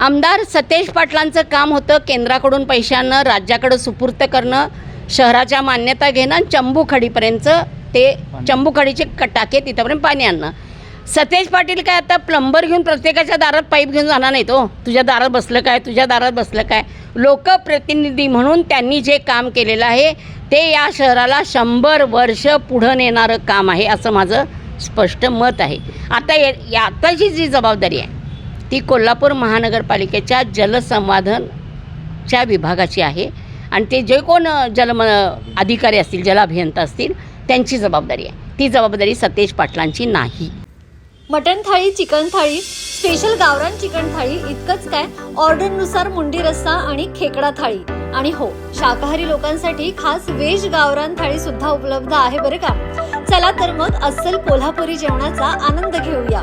आमदार सतेज पाटलांचं काम होतं केंद्राकडून पैशांना राज्याकडं सुपूर्त करणं शहराच्या मान्यता घेणं आणि चंबूखडीपर्यंत ते चंबूखडीचे क- टाके तिथंपर्यंत पाणी आणणं. सतेज पाटील काय आता प्लंबर घेऊन प्रत्येकाच्या दारात पाईप घेऊन जाणार नाही तो तुझ्या दारात बसलं काय? तुझ्या दारात बसलं काय? लोकप्रतिनिधी म्हणून त्यांनी जे काम केलेलं आहे ते या शहराला शंभर वर्ष पुढं नेणारं काम आहे असं माझं स्पष्ट मत आहे. आता या आताची जी जबाबदारी आहे ती कोल्हापूर महानगरपालिकेच्या जलसंवाधनच्या विभागाची आहे. आणि ते जे कोण जलम अधिकारी असतील जलाभियंता असतील त्यांची जबाबदारी आहे. ती जबाबदारी सतेज पाटलांची नाही. Mutton thali chicken thali special गावरान चिकन थाळी इतकंच काय? ऑर्डरनुसार मुंडी रस्सा आणि खेकडा थाळी. आणि हो शाकाहारी लोकांसाठी खास वेज गावरान थाळी सुद्धा उपलब्ध आहे बरं का? चला तर मग अस्सल कोल्हापुरी जेवणाचा आनंद घेऊया.